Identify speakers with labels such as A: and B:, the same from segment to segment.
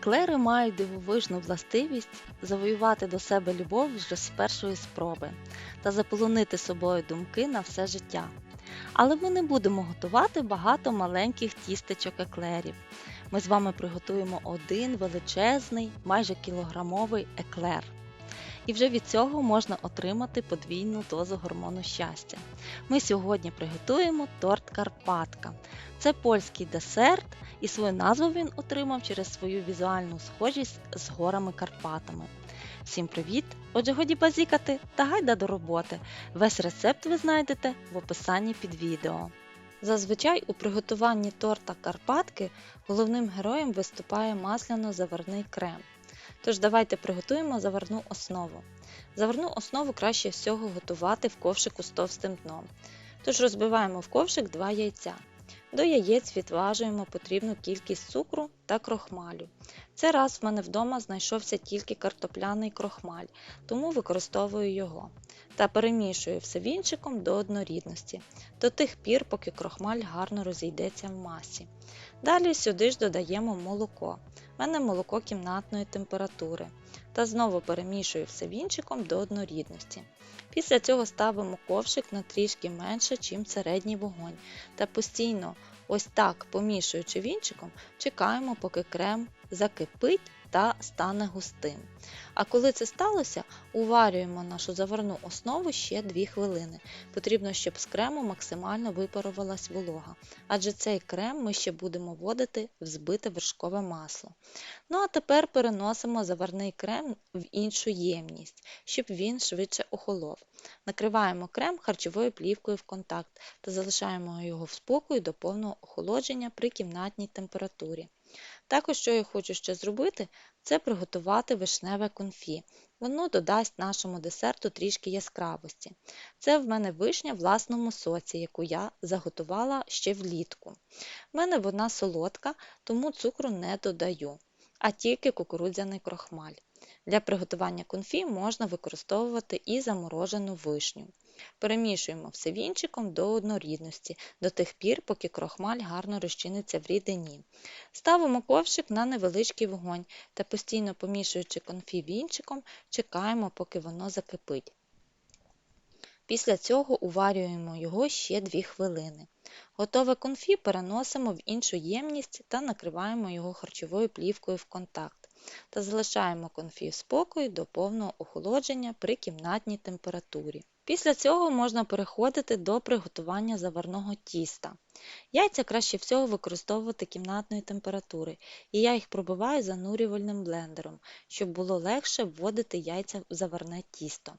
A: Еклери мають дивовижну властивість завоювати до себе любов вже з першої спроби та заполонити собою думки на все життя. Але ми не будемо готувати багато маленьких тістечок еклерів. Ми з вами приготуємо один величезний, майже кілограмовий еклер. І вже від цього можна отримати подвійну дозу гормону щастя. Ми сьогодні приготуємо торт Карпатка. Це польський десерт, і свою назву він отримав через свою візуальну схожість з горами Карпатами. Всім привіт! Отже, годі базікати та гайда до роботи. Весь рецепт ви знайдете в описанні під відео. Зазвичай у приготуванні торта Карпатки головним героєм виступає масляно-заварний крем. Тож давайте приготуємо заварну основу. Заварну основу краще всього готувати в ковшику з товстим дном. Тож розбиваємо в ковшик 2 яйця. До яєць відважуємо потрібну кількість цукру та крохмалю. Це раз в мене вдома знайшовся тільки картопляний крохмаль, тому використовую його. Та перемішую все вінчиком до однорідності, до тих пір, поки крохмаль гарно розійдеться в масі. Далі сюди ж додаємо молоко. У мене молоко кімнатної температури. Та знову перемішую все вінчиком до однорідності. Після цього ставимо ковшик на трішки менше, чим середній вогонь. Та постійно, ось так помішуючи вінчиком, чекаємо, поки крем закипить та стане густим. А коли це сталося, уварюємо нашу заварну основу ще 2 хвилини. Потрібно, щоб з крему максимально випарувалась волога, адже цей крем ми ще будемо вводити в збите вершкове масло. Ну а тепер переносимо заварний крем в іншу ємність, щоб він швидше охолов. Накриваємо крем харчовою плівкою в контакт та залишаємо його в спокою до повного охолодження при кімнатній температурі. Також, що я хочу ще зробити, це приготувати вишневе конфі. Воно додасть нашому десерту трішки яскравості. Це в мене вишня в власному соці, яку я заготувала ще влітку. В мене вона солодка, тому цукру не додаю, а тільки кукурудзяний крохмаль. Для приготування конфі можна використовувати і заморожену вишню. Перемішуємо все вінчиком до однорідності, до тих пір, поки крохмаль гарно розчиниться в рідині. Ставимо ковшик на невеличкий вогонь та постійно помішуючи конфі вінчиком, чекаємо, поки воно закипить. Після цього уварюємо його ще 2 хвилини. Готове конфі переносимо в іншу ємність та накриваємо його харчовою плівкою в контакт та залишаємо конфі в спокою до повного охолодження при кімнатній температурі. Після цього можна переходити до приготування заварного тіста. Яйця краще всього використовувати кімнатної температури, і я їх пробиваю занурювальним блендером, щоб було легше вводити яйця в заварне тісто.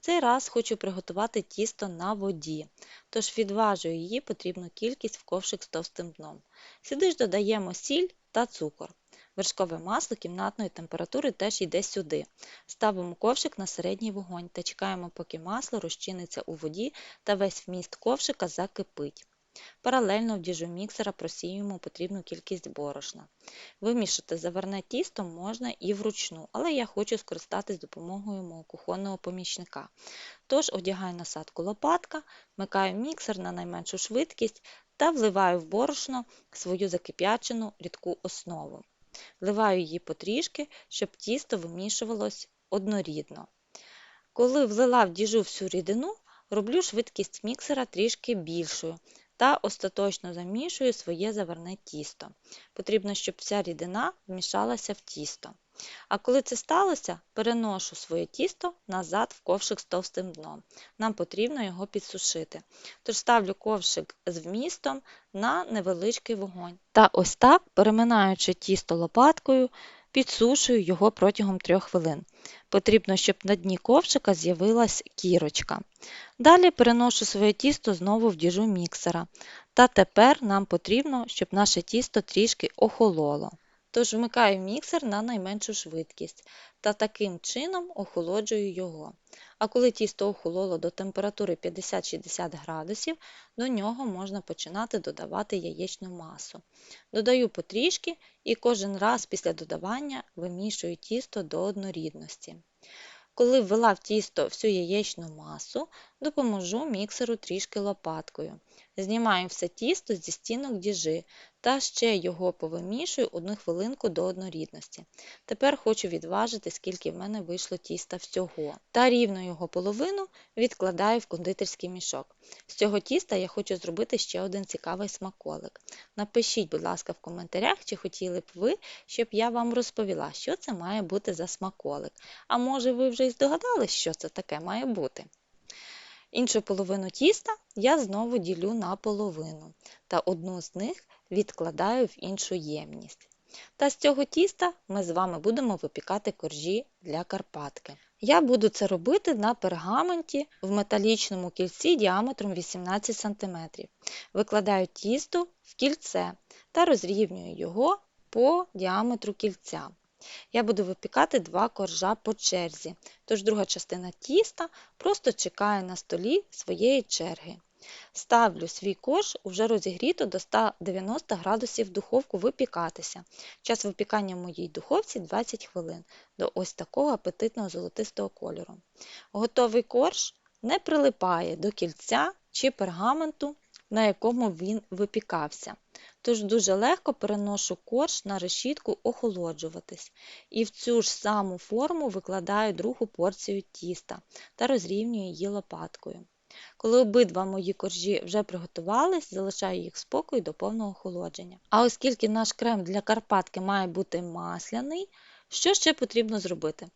A: Цей раз хочу приготувати тісто на воді, тож відважую її потрібну кількість в ковшик з товстим дном. Сюди ж додаємо сіль та цукор. Вершкове масло кімнатної температури теж йде сюди. Ставимо ковшик на середній вогонь та чекаємо, поки масло розчиниться у воді та весь вміст ковшика закипить. Паралельно в діжу міксера просіюємо потрібну кількість борошна. Вимішати заварне тісто можна і вручну, але я хочу скористатись допомогою мого кухонного помічника. Тож одягаю насадку лопатка, вмикаю міксер на найменшу швидкість та вливаю в борошно свою закип'ячену рідку основу. Вливаю її потрішки, щоб тісто вимішувалось однорідно. Коли влила в діжу всю рідину, роблю швидкість міксера трішки більшою та остаточно замішую своє заварне тісто. Потрібно, щоб вся рідина вмішалася в тісто. А коли це сталося, переношу своє тісто назад в ковшик з товстим дном. Нам потрібно його підсушити. Тож ставлю ковшик з вмістом на невеличкий вогонь. Та ось так, переминаючи тісто лопаткою, підсушую його протягом 3 хвилин. Потрібно, щоб на дні ковшика з'явилась кірочка. Далі переношу своє тісто знову в діжу міксера. Та тепер нам потрібно, щоб наше тісто трішки охололо. Тож вмикаю міксер на найменшу швидкість та таким чином охолоджую його. А коли тісто охололо до температури 50-60 градусів, до нього можна починати додавати яєчну масу. Додаю потрішки і кожен раз після додавання вимішую тісто до однорідності. Коли ввела в тісто всю яєчну масу, допоможу міксеру трішки лопаткою. Знімаю все тісто зі стінок діжи та ще його повимішую одну хвилинку до однорідності. Тепер хочу відважити, скільки в мене вийшло тіста всього. Та рівно його половину відкладаю в кондитерський мішок. З цього тіста я хочу зробити ще один цікавий смаколик. Напишіть, будь ласка, в коментарях, чи хотіли б ви, щоб я вам розповіла, що це має бути за смаколик. А може ви вже й здогадались, що це таке має бути? Іншу половину тіста я знову ділю на половину та одну з них відкладаю в іншу ємність. Та з цього тіста ми з вами будемо випікати коржі для Карпатки. Я буду це робити на пергаменті в металічному кільці діаметром 18 см. Викладаю тісто в кільце та розрівнюю його по діаметру кільця. Я буду випікати два коржа по черзі, тож друга частина тіста просто чекає на столі своєї черги. Ставлю свій корж уже розігріто до 190 градусів духовку випікатися. Час випікання в моїй духовці 20 хвилин до ось такого апетитного золотистого кольору. Готовий корж не прилипає до кільця чи пергаменту, на якому він випікався. Тож дуже легко переношу корж на решітку охолоджуватись. І в цю ж саму форму викладаю другу порцію тіста та розрівнюю її лопаткою. Коли обидва мої коржі вже приготувались, залишаю їх в спокою до повного охолодження. А оскільки наш крем для Карпатки має бути масляний, що ще потрібно зробити?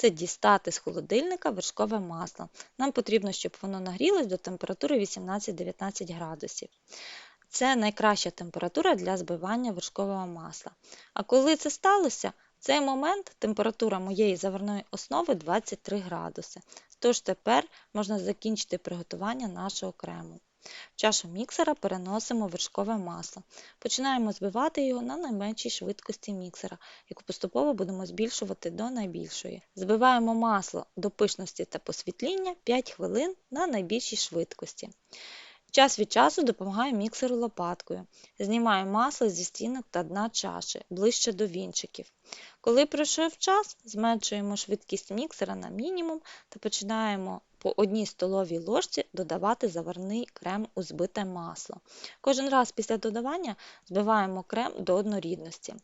A: Це дістати з холодильника вершкове масло. Нам потрібно, щоб воно нагрілось до температури 18-19 градусів. Це найкраща температура для збивання вершкового масла. А коли це сталося, в цей момент температура моєї заварної основи 23 градуси. Тож тепер можна закінчити приготування нашого крему. В чашу міксера переносимо вершкове масло. Починаємо збивати його на найменшій швидкості міксера, яку поступово будемо збільшувати до найбільшої. Збиваємо масло до пишності та посвітління 5 хвилин на найбільшій швидкості. Час від часу допомагаю міксеру лопаткою. Знімаю масло зі стінок та дна чаші ближче до вінчиків. Коли пройшов час, зменшуємо швидкість міксера на мінімум та починаємо по одній столовій ложці додавати заварний крем у збите масло. Кожен раз після додавання збиваємо крем до однорідності.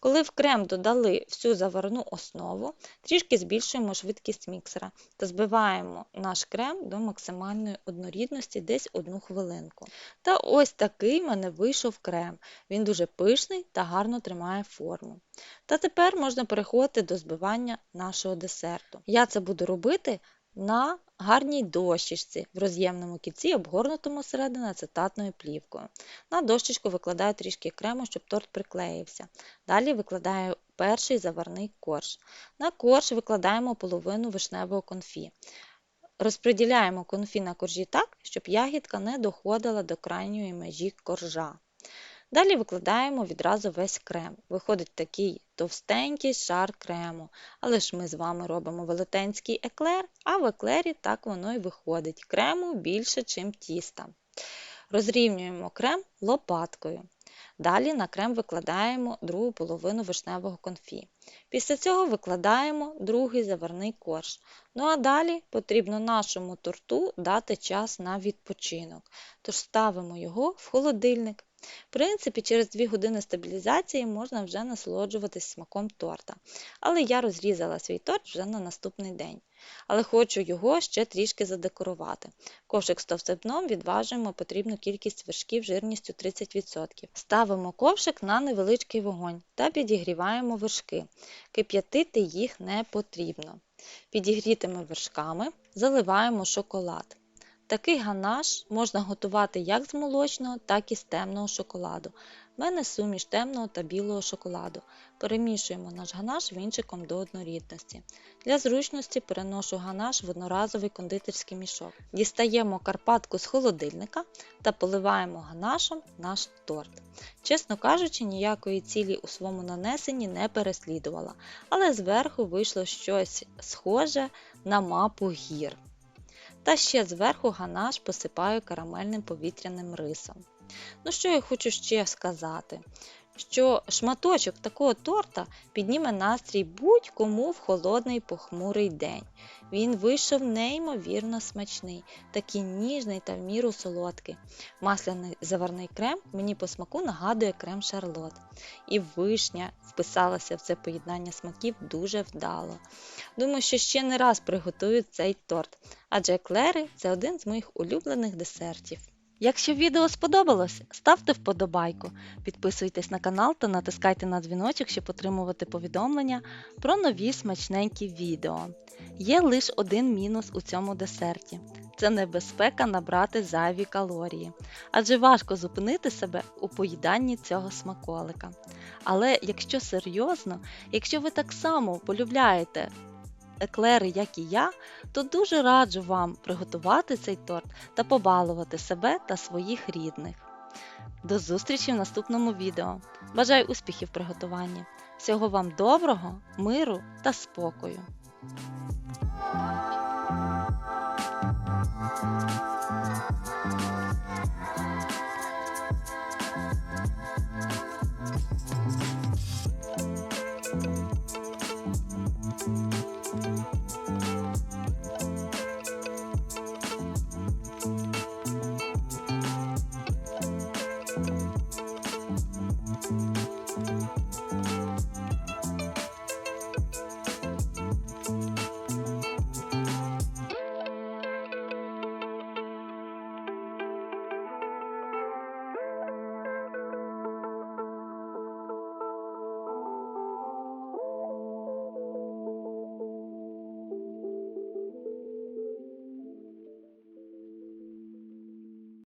A: Коли в крем додали всю заварну основу, трішки збільшуємо швидкість міксера та збиваємо наш крем до максимальної однорідності десь одну хвилинку. Та ось такий в мене вийшов крем. Він дуже пишний та гарно тримає форму. Та тепер можна переходити до збивання нашого десерту. Я це буду робити на гарній дощечці в роз'ємному кільці, обгорнутому всередину ацетатною плівкою. На дощечку викладаю трішки крему, щоб торт приклеївся. Далі викладаю перший заварний корж. На корж викладаємо половину вишневого конфі. Розподіляємо конфі на коржі так, щоб ягідка не доходила до крайньої межі коржа. Далі викладаємо відразу весь крем. Виходить такий товстенький шар крему. Але ж ми з вами робимо велетенський еклер, а в еклері так воно і виходить. Крему більше, ніж тіста. Розрівнюємо крем лопаткою. Далі на крем викладаємо другу половину вишневого конфі. Після цього викладаємо другий заварний корж. Ну а далі потрібно нашому торту дати час на відпочинок. Тож ставимо його в холодильник. В принципі, через 2 години стабілізації можна вже насолоджуватись смаком торта. Але я розрізала свій торт вже на наступний день. Але хочу його ще трішки задекорувати. Ковшик з товстим дном відважуємо потрібну кількість вершків жирністю 30%. Ставимо ковшик на невеличкий вогонь та підігріваємо вершки. Кип'ятити їх не потрібно. Підігрітими вершками заливаємо шоколад. Такий ганаш можна готувати як з молочного, так і з темного шоколаду. У мене суміш темного та білого шоколаду. Перемішуємо наш ганаш вінчиком до однорідності. Для зручності переношу ганаш в одноразовий кондитерський мішок. Дістаємо карпатку з холодильника та поливаємо ганашем наш торт. Чесно кажучи, ніякої цілі у своєму нанесенні не переслідувала, але зверху вийшло щось схоже на мапу гір. Та ще зверху ганаш посипаю карамельним повітряним рисом. Ну, що я хочу ще сказати? Що шматочок такого торта підніме настрій будь-кому в холодний похмурий день. Він вийшов неймовірно смачний, такий ніжний та в міру солодкий. Масляний заварний крем мені по смаку нагадує крем Шарлот. І вишня вписалася в це поєднання смаків дуже вдало. Думаю, що ще не раз приготую цей торт, адже еклери це один з моїх улюблених десертів. Якщо відео сподобалось, ставте вподобайку, підписуйтесь на канал та натискайте на дзвіночок, щоб отримувати повідомлення про нові смачненькі відео. Є лише один мінус у цьому десерті це небезпека набрати зайві калорії, адже важко зупинити себе у поїданні цього смаколика. Але якщо серйозно, якщо ви так само полюбляєте еклери, як і я, то дуже раджу вам приготувати цей торт та побалувати себе та своїх рідних. До зустрічі в наступному відео. Бажаю успіхів в приготуванні. Всього вам доброго, миру та спокою!